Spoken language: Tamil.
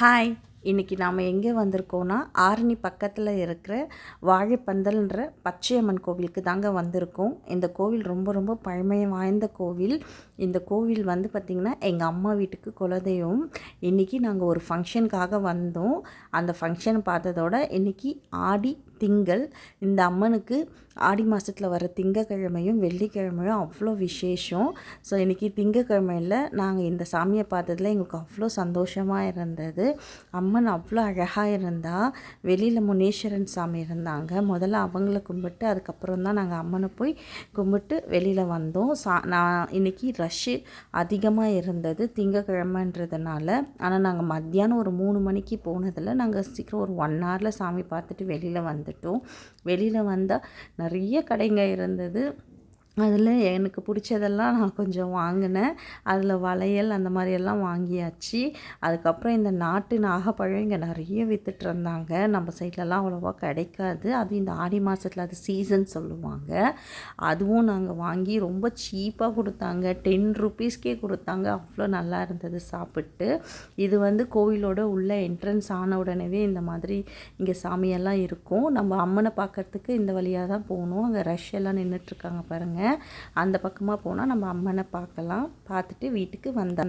ஹாய் இன்றைக்கி நாம் எங்கே வந்திருக்கோன்னா ஆரணி பக்கத்தில் இருக்கிற வாழைப்பந்தல்ன்ற பச்சையம்மன் கோவிலுக்கு தாங்க வந்திருக்கோம். இந்த கோவில் ரொம்ப ரொம்ப பழமை வாய்ந்த கோவில். இந்த கோவில் வந்து பார்த்திங்கன்னா எங்கள் அம்மா வீட்டுக்கு குலதெய்வம். இன்றைக்கி நாங்கள் ஒரு ஃபங்க்ஷனுக்காக வந்தோம். அந்த ஃபங்க்ஷன் பார்த்ததோட இன்றைக்கி ஆடி திங்கள் இந்த அம்மனுக்கு ஆடி மாதத்தில் வர திங்கக்கிழமையும் வெள்ளிக்கிழமையும் அவ்வளோ விசேஷம். ஸோ இன்றைக்கி திங்கக்கிழமையில் நாங்கள் இந்த சாமியை பார்த்ததுல எங்களுக்கு அவ்வளோ சந்தோஷமாக இருந்தது. அம்மன் அவ்வளோ அழகாக இருந்தால் வெளியில் முனீஸ்வரன் சாமி இருந்தாங்க. முதல்ல அவங்கள கும்பிட்டு அதுக்கப்புறம் தான் நாங்கள் அம்மனை போய் கும்பிட்டு வெளியில் வந்தோம். சா நான் இன்றைக்கி ரஷ்ஷு அதிகமாக இருந்தது திங்கக்கிழமைன்றதுனால. ஆனால் நாங்கள் மத்தியானம் ஒரு மூணு மணிக்கு போனதில் நாங்கள் சீக்கிரம் ஒரு ஒன் ஹவரில் சாமி பார்த்துட்டு வெளியில் வந்துட்டோம். வெளியில் வந்தால் நிறைய கடைங்க இருந்தது. அதில் எனக்கு பிடிச்சதெல்லாம் நான் கொஞ்சம் வாங்கினேன். அதில் வளையல் அந்த மாதிரியெல்லாம் வாங்கியாச்சு. அதுக்கப்புறம் இந்த நாட்டு நாகப்பழம் இங்கே நிறைய விற்றுட்ருந்தாங்க நம்ம சைட்லலாம் அவ்வளோவா கிடைக்காது. அதுவும் இந்த ஆடி மாதத்தில் அது சீசன் சொல்லுவாங்க. அதுவும் நாங்கள் வாங்கி ரொம்ப சீப்பாக கொடுத்தாங்க. டென் ருபீஸ்க்கே கொடுத்தாங்க. அவ்வளோ நல்லா இருந்தது சாப்பிட்டு. இது வந்து கோவிலோட உள்ள என்ட்ரன்ஸ் ஆன உடனே இந்த மாதிரி இங்கே சாமியெல்லாம் இருக்கும். நம்ம அம்மனை பார்க்குறதுக்கு இந்த வழியாக தான் போகணும். அங்கே ரஷ் எல்லாம் நின்றுட்டுருக்காங்க பாருங்கள் அந்த பக்கமாக போனால் நம்ம அம்மனை பார்க்கலாம். பார்த்துட்டு வீட்டுக்கு வந்தோம்